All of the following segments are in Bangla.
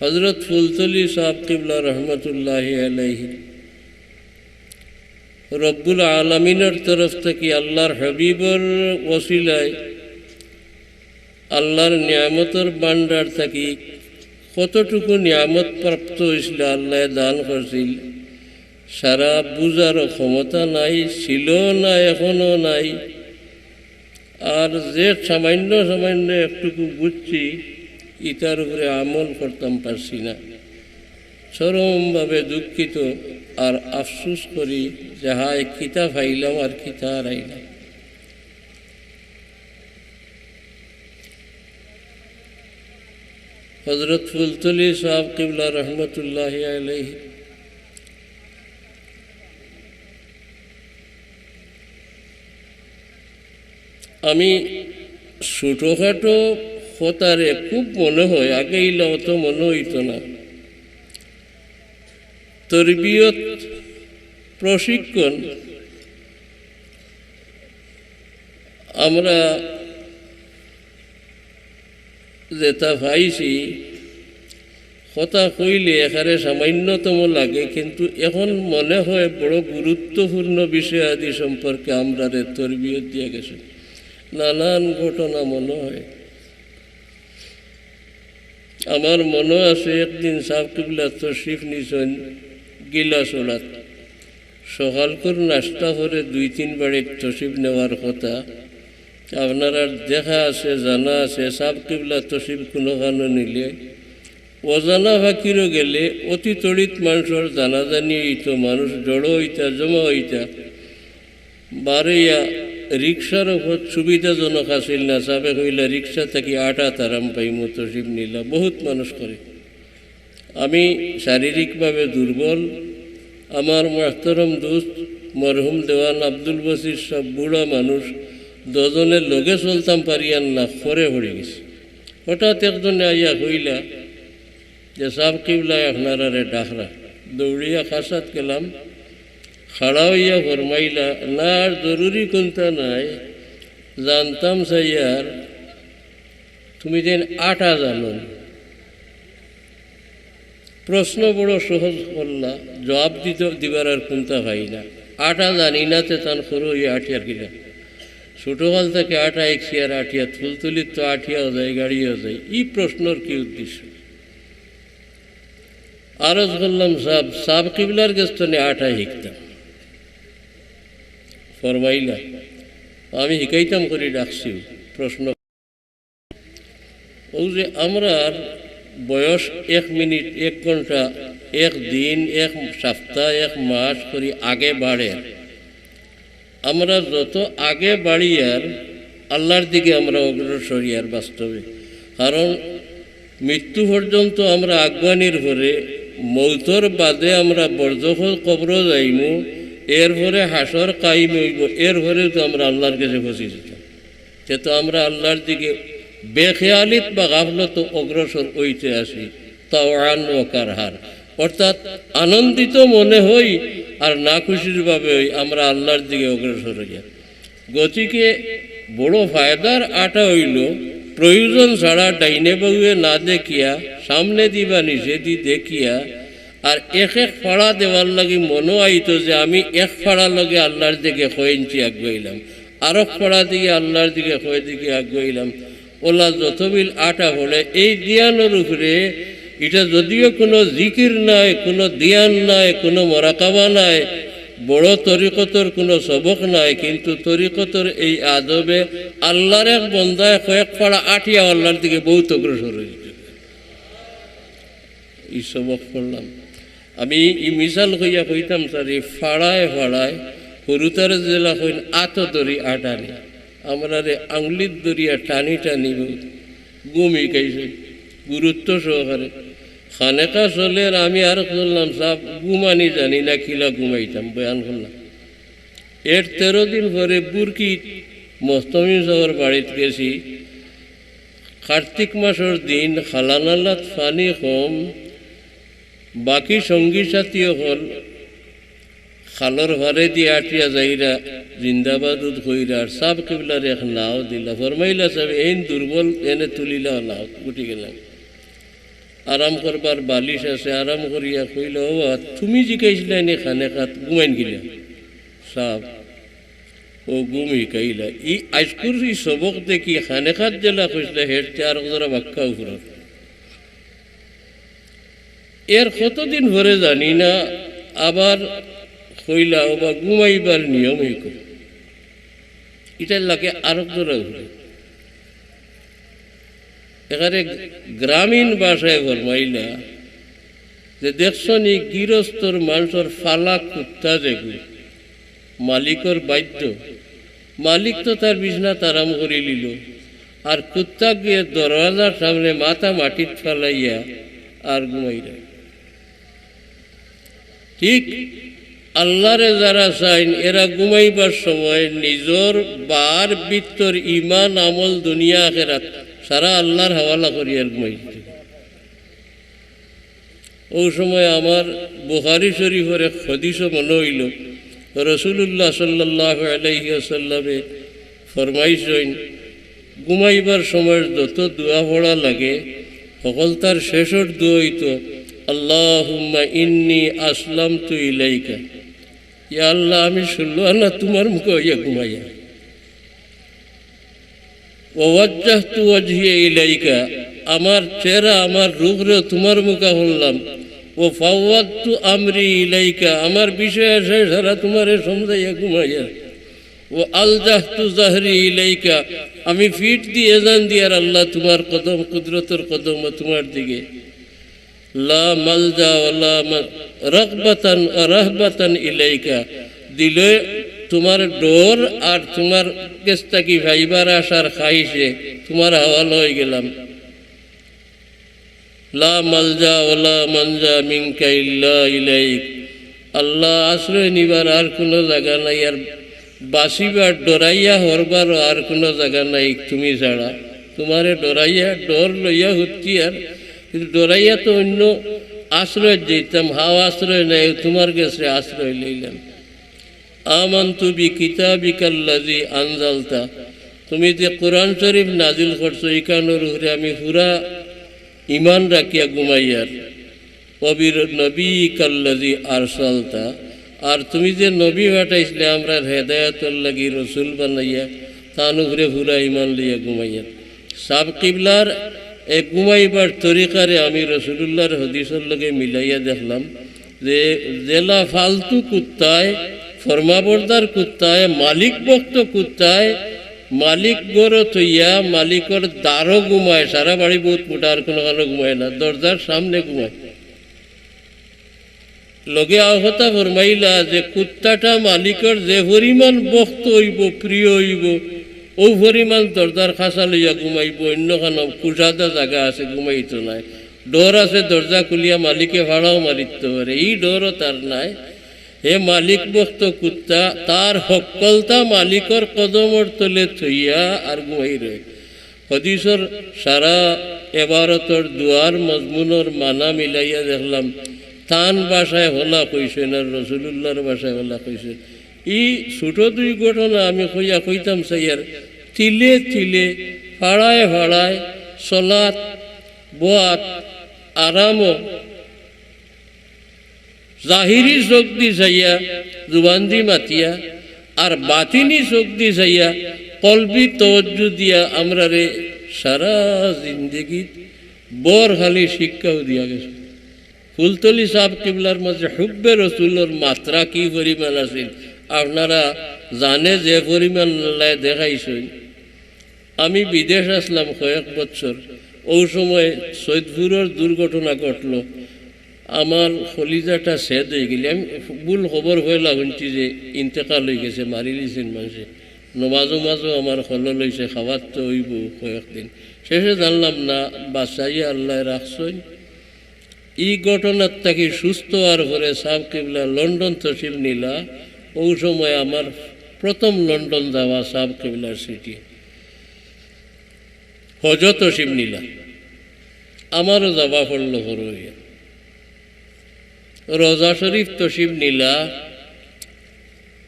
হজরত ফুলতলি সাহেব কিবলা রহমতুল্লাহ আলাইহি। রব্বুল আলমিনের তরফ থেকে আল্লাহর হাবিবর ওসিলায়, আল্লাহর নিয়ামতের বান্ডার থাকি কতটুকু নিয়ামত প্রাপ্ত হয়েছিল আল্লাহ দান করছিল, সারা বুঝার ক্ষমতা নাই ছিল না এখনও নাই। আর যে সামান্য সামান্য একটুকু বুঝছি ইটার উপরে আমল করতাম পারছি না। চরমভাবে দুঃখিত আর আফসুস করি যাহায় কিতা ফাইলাম আর কিতা হারাইলাম হজরত ফুলতলি সাহাব কিবলা রহমতুল্লাহ আলহি আমি ছোটোখাটো হতারে খুব মনে হয় আগে ইলা অত মনে হইতো না। তরবিয়ত প্রশিক্ষণ। আমরা যেটা পাইছি কথা কইলে এখানে সামান্যতম লাগে, কিন্তু এখন মনে হয় বড় গুরুত্বপূর্ণ বিষয় আদি সম্পর্কে আমরা তরবিয়ত দিয়ে গেছে। নানান ঘটনা মনে হয়। আমার মনে আছে একদিন সাবকিবলা তশরিফ নিছেন গিলাসোলাত। সকাল করে নাস্তা করে দুই তিন বাড়ির তশিফ নেওয়ার কথা। আপনারা দেখা আছে, জানা আছে সাব কিবলা তসিব কোনোখানো নিলে। অজানা ফাঁকিরও গেলে অতি তড়িৎ মানুষের জানাজানি হইত, মানুষ জড়ো হইতা, জমা হইতা। বারইয়া রিক্সার ওপর সুবিধাজনক আছিল না? সাবে কইলা রিক্সা থেকে আটা তারাম পাইম তসিব নিলা। বহুত মানুষ করে আমি শারীরিকভাবে দুর্বল আমার মাস্তরম দোস্ত মরহুম দেওয়ান আব্দুল বসির সব বুড়া মানুষ দজনের লগে চলতাম পারিয়ান না ফরে হয়ে গেছে। হঠাৎ একজনে আইয়া কইলা, যে সাব কিবলা আপনারা ডাকরা দৌড়িয়া খাসাত গেলাম। খাড়া হইয়া ফরমাইলা না আর জরুরি কোনটা নাই? জানতাম সাইয়ার তুমি যেন আটা জানো। প্রশ্ন বড় সহজ করলা, জবাব দিতে, দিবার আর কোনটা ভাই না। আটা জানি না তে তান সরু হইয়া আঠিয়ার কিনা। ছোটোকাল থেকে আটা একশি আর আঠিয়া তুলতুলির তো আঠিয়াও যায়, গাড়িও যায়, এই প্রশ্নর কি উদ্দেশ্য? আরজ করলাম, সাব সাব কিবলার গেস্তনে আটা শিখতাম ফরমাইলা। আমি শিকাইতাম করে ডাকছি, প্রশ্ন ও যে আমরা বয়স এক মিনিট, এক ঘণ্টা, এক দিন, এক সপ্তাহ, এক মাস করি আগে বাড়ে। আমরা যত আগে বাড়িয়ার আল্লাহর দিকে আমরা অগ্রসর ইয়ার বাস্তবে। কারণ মৃত্যু পর্যন্ত আমরা আগুয়ানির পরে মৌতর বাদে আমরা বর্জফ কবর যাইমু এর পরে হাসর কাইম হইব, এর পরে তো আমরা আল্লাহর কাছে ফসি যেতাম সে তো আমরা আল্লাহর দিকে বেখেয়ালিত বা গাফলত অগ্রসর হইতে আসি, তাওয়ান ও কারহার। অর্থাৎ আনন্দিত মনে হই আর না খুশির ভাবে হই আমরা আল্লাহর দিকে অগ্রসর হইয়া। গতিকে বড় ফায়দার আটা হইল, প্রয়োজন ছাড়া ডাইনে বাগুয়ে না দেখিয়া, সামনে দিবা দি দেখিয়া আর এক এক ফাড়া দেওয়ার লাগে মনে আইতো যে আমি এক ফাড়া লগে আল্লাহর দিকে ইঞ্চি আগুয়াইলাম আর ফাড়া দিকে আল্লাহর দিকে কয় দিকে আগুয়াইলাম ওলা যতবিল আটা হলে এই দিয়ানোর উপরে এটা যদিও কোনো জিকির নাই, কোনো দিয়ান নাই, কোনো মরাকাবা নাই, বড় তরিকতর কোনো সবক নাই, কিন্তু তরিকতর এই আদবে আল্লাহর এক বন্ধায় কয়েক পাড়া আটিয়া আল্লাহর দিকে বহুত অগ্রসর হয়েছে। এই সবক করলাম। আমি ই মিশাল হইয়া কইতাম এই ফাড়ায় ফাড়ায় হরুতার জেলা হইন আত দরি আটানি। আমরা রে আংলির দরিয়া টানি টানি গুমি খাইছে, গুরুত্ব সহকারে। খানেকা চলে আমি আর করলাম সাপ গুমানি জানি না, কিলা ঘুমাইতাম বয়ান করলাম এর তেরো দিন পরে বুরকি মস্তমি শহর বাড়িতে গেছি। কার্তিক মাসের দিন খালানালাত ফানি কম বাকি সঙ্গী সাথীও হল খালর ঘরে দিয়ে আটিয়া যাইরা জিন্দাবাদ হইরা আর সাব কেবলার এক নাও দিলা। ফরমাইলা সাহেব এই দুর্বল এনে তুলিলা নাও, গুটি গেলাম আরাম করবার বালিশ আছে আরাম করিয়া কইল ও তুমি জিকাইছিলা নি খানে খাত ঘুমাইন গিলা। সাপ ও গুম শিকাইলা ই আজকুর ই সবক দেখি খানে খাত জেলা কইসলে হেড চার জরা বাক্কা উপরত এর কতদিন ভরে জানি না, আবার কইলা ও বা ঘুমাইবার নিয়ম হইক এটার লাগে আরও জোরা ঘুরে এখানে গ্রামীণ ভাষায় ফরমাইলা যে, দেখছ নি, গৃহস্থর মানুষের ফালা কুত্তা যেগুলো মালিকর বাধ্য মালিক তো তার বিছনা তারাম করে নিল আর কুত্তা গিয়ে দরওয়াজার সামনে মাথা মাটির ফেলাইয়া আর ঘুমাইলা। ঠিক আল্লাহরে যারা চাইন, এরা ঘুমাইবার সময় নিজর বার বিত্তর ইমান আমল দুনিয়া, আখেরাত সারা আল্লাহর হাওয়ালা করিয়া ঘুমাইছে ওই সময় আমার বুহারি শরীফের এক হদিস মনে হইল রসুল্লাহ সাল্লাহ আলাইসাল্লামে ফরমাইছেন, ঘুমাইবার সময় যত দোয়া পড়া লাগে, সকল তার শেষর দোয়া আল্লাহুম্মা ইন্নি আসলাম তু ইলাইকা। ইয়া আল্লাহ, আমি শুনলো না তোমার মুখে হইয়া ঘুমাইয়া। ওয়াজ্জাহ তু ইলাইকা, আমার চেহারা, আমার রূপরে তোমার মুখা হলাম ও ফাওয়াদ তু আমরি ইলাইকা, আমার বিষয় আছে সারা তোমারে সমজাইয়া ঘুমাইয়া। ও আলজাহ তু জাহরি ইলাইকা, আমি ফিট দিয়ে জান দিয়ার আল্লাহ তোমার কদম, কুদরতের কদম তোমার দিকে। লা মালজা ওলা রকবাতান রহবাতান ইলাইকা। দিলে তোমার ডোর আর তোমার কেসটা কি ভাইবার আসার খাইছে তোমার হাওয়াল হয়ে গেলাম। লা মালজা ওলা মঞ্জা মিঙ্কা ইল্লা ইলাইক। আল্লাহ আশ্রয় নিবার আর কোনো জায়গা নাই, আর বাসিবার ডরাইয়া হরবার আর কোনো জায়গা নাই তুমি ছাড়া। তোমারে ডরাইয়া, ডর লইয়া হচ্ছি আর কিন্তু ডরাইয়া তো অন্য আশ্রয় যেতাম হাও আশ্রয় নেই, তোমার কাছে আশ্রয় লইলাম। আমন্তু বি কিতাবিকাল্লাজি আনজালতা। তুমি যে কোরআন শরীফ নাজিল করছ ইকানোর উপরে আমি পুরা ইমান রাখিয়া ঘুমাইয়ার অবির নবী কাল্লাজি আরসালতা। আর তুমি যে নবী পাঠাইছিলে, আমরা হেদায়তর লাগি রসুল বানাইয়া তান উপরে পুরা ইমান লইয়া ঘুমাইয়া। সাব কিবলার এই ঘুমাইবার তরিকারে আমি রসুল্লাহর হদিসের লগে মিলাইয়া দেখলাম যে জেলা ফালতু কুত্তায়, ফরমাবরদার কুত্তায় মালিক ভক্ত কুত্তায় মালিক গড় থইয়া মালিকর দ্বারও ঘুমায়, সারা বাড়ি বহুত মোটা আর কোনো কারও ঘুমায় না, দরজার সামনে ঘুমায়। লগে আহতা ফরমাইলা যে কুত্তাটা মালিকর যে পরিমাণ বক্ত হইব, প্রিয় হইব ও পরিমাণ দরজার খাসা লইয়া ঘুমাইব অন্যখান কুসাদা জায়গা আছে, ঘুমাইতো নাই। ডোর আছে দরজা খুলিয়া মালিকে ভাড়াও মারিতে পারে এই ডোরও তার নাই। হে মালিক বক্ত কুত্তা তার সকলতা মালিকর কদমর তলে থইয়া আর ঘুমাই রয়ে হদিসর সারা এবারতর দুয়ার মজমুনর মানা মিলাইয়া দেখলাম। তান ভাষায় হলা কইছে না রসুল্লাহর ভাষায় হলা কইছে ই ছোট দুই ঘটনা আমি কইয়া কইতাম সাইয়ার তিলে তিলে ফাড়ায় ফাড়ায় চলাত বোয়াত, আরাম। জাহিরি চোখ দি চাইয়া জুবান দি মাতিয়া, আর বাতিনি চোখ দি চাইয়া কলবি তজ্জ দিয়া আমরা রে সারা জিন্দগিত বর খালি শিক্ষাও দিয়া গেছে। ফুলতলি সাহ কিবলার মাঝে হুব্বে রসুলোর মাত্রা কি পরিমাণ আছিল? আপনারা জানে যে পরিমাণ লাই দেখাইছেন। আমি বিদেশ আসলাম কয়েক বছর। ওই সময় সৈদপুরের দুর্ঘটনা ঘটল। আমার কলিজাটা সেদ হয়ে গেলি আমি ভুল খবর হইলা শুনছি যে ইন্তেকাল হয়ে গেছে মারি লিছেন মানুষে নমাজো মাজো আমার হল লইছে খাবার তো হইব কয়েকদিন। শেষে জানলাম, না বাসাইয়ে আল্লাহ রাখছেন। এই ঘটনার থেকে সুস্থ আর পরে সাব কিবলা লন্ডন তহসিল নিলা। ওই সময় আমার প্রথম লন্ডন যাওয়া সাব কিবলার সিটি। হজ তসিম নিলা। আমারও যাওয়া পড়ল হরইয়া রোজা শরীফ তসিম নীলা।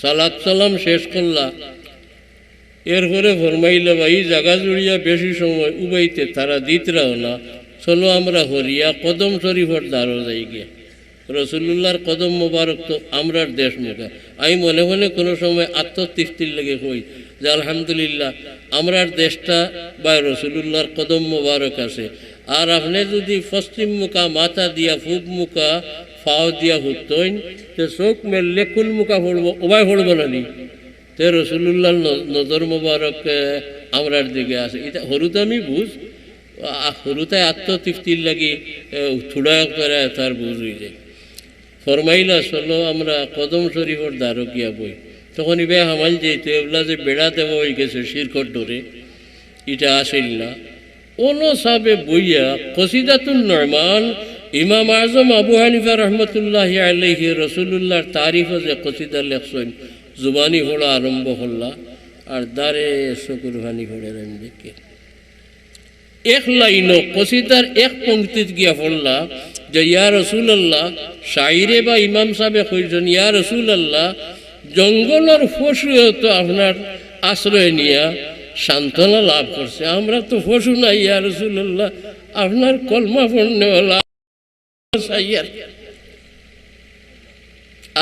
সালাত সালাম শেষ করলা। এরপরে ফরমাইলে বা এই জুড়িয়া বেশি সময় উবাইতে তারা দিতরাও না। চলো আমরা হরিয়া কদম শরীফর দ্বারও যাই গিয়া রসুল্লাহর কদম মোবারক তো আমরার দেশ মুখে আমি মনে মনে কোনো সময় আত্মতৃপ্তির লেগে কই যে আলহামদুলিল্লাহ, আমরার দেশটা বা রসুল্লাহর কদম মোবারক আছে। আর আপনি যদি পশ্চিম মুখা মাথা দিয়া ফুক মুখা ফাও দিয়া হুতইন তো চোখ মেললে কুল মুখা পড়ব ওবাই পড়ব না নি? তে রসুল্লাহর নজর মোবারক আমরার দিকে আছে। এটা হরুত আমি বুঝ হরুতায় আত্মতৃপ্তির লাগি থুড়া করে তার বুঝ হয়ে যায় ফরমাইলা, চলো আমরা কদম শরীফর দ্বারো গিয়া বই। তখন ইবে হামাল যেত এগুলা যে বেড়া হয়ে গেছে শিরকট ধরে এটা আসিল না। ওনো সাবে বইয়া কসিদাতুল নরমান ইমাম আজম আবু হানিফা রহমতুল্লাহ আলহি রসুল্লাহর তারিফ যে কসিদা লেখছেন, জুবানি হলো আরম্ভ হল্লা, আর দারে শকুর ভানি হলে দেখে এক লাইনও কসিদার এক পঙ্ক্তিত গিয়া পড়লা যে, ইয়া রসুল আল্লাহ শাইরে বা ইমাম সাহেব কইছেন, ইয়া রসুল আল্লাহ জঙ্গলের পশু তো আপনার আশ্রয় নিয়া সান্ত্বনা লাভ করছে। আমরা তো পশু না ইয়া রসুল্লাহ আপনার কলমা সাইয়ার।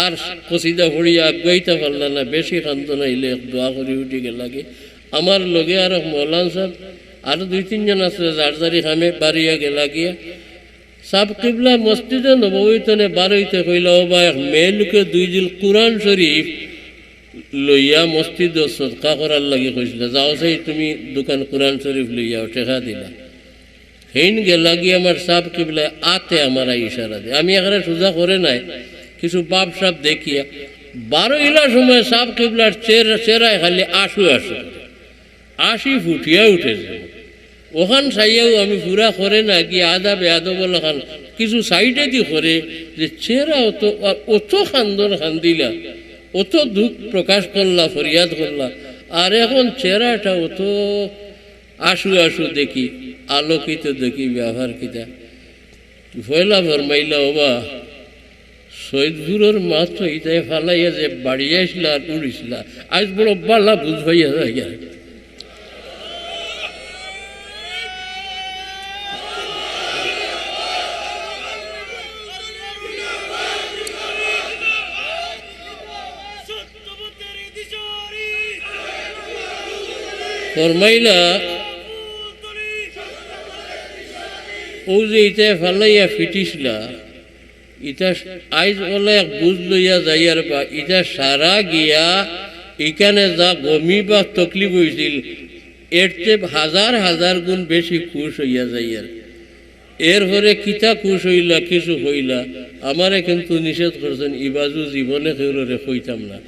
আর কসিদা ভরিয়া আগাইতে পারল না, বেশি কান্দন আইলে দোয়া করি উঠি গেলাগে। আমার লগে আর মৌলান সাহেব আর দুই তিনজন আছে, জারজারি খামে বাড়িয়া গেলা গিয়া সাব কিবলা মসজিদে নবীতনে বারইতে কইল, ও বা এক মেয়ে লোকে দুই জিল কোরআন শরীফ লইয়া মসজিদ সদকা করার লাগে কইছিল। যাও সেই, তুমি দোকান কোরআন শরীফ লইয়া টেকা দিলা। হেইন গেলা গিয়ে আমার সাপ কিবলা আতে আমার ইশারা দে। আমি এখানে সোজা করে নাই, কিছু বাপ সাপ দেখিয়া। বারো ইলা সময় সাপ কিবলার চেরা, চেরায় খালি আশু আশু আশি ফুটিয়া উঠেছে। ওখান সাইয়াও আমি পুরা করে না কি আদা বেয়াদব বলে খান কিছু সাইডে দি করে যে চেহারা অত অত খান্দন খান্দিলা, অত দুঃখ প্রকাশ করলা, ফরিয়াদ করলা। আর এখন চেহারাটা অত আশু আশু দেখি, আলোকিত দেখি ব্যবহার কিতা। ভয়লা ফরমাইলা, ওবা, সৈদপুরের মাত্র ইতাই ফালাইয়া যে বাড়ি আসলা আর উড়িছিলা আজ বড় বালা বুঝবাইয়া যায় ফরমাইলা ও যে ইটা ফালাইয়া ফিটিসলা ইটা আইজ বলে বুঝ লইয়া যাইয়ার বা ইটা সারা গিয়া এখানে যা বমি বা তকলিফ হয়েছিল এর চেয়ে হাজার হাজার গুণ বেশি খুশ হইয়া যাইয়ার। এরপরে কিতা খুশ হইলা, কিছু হইলা, আমারে কিন্তু নিষেধ করছেন, ইবাজু জীবনে কেউরে হইতাম না।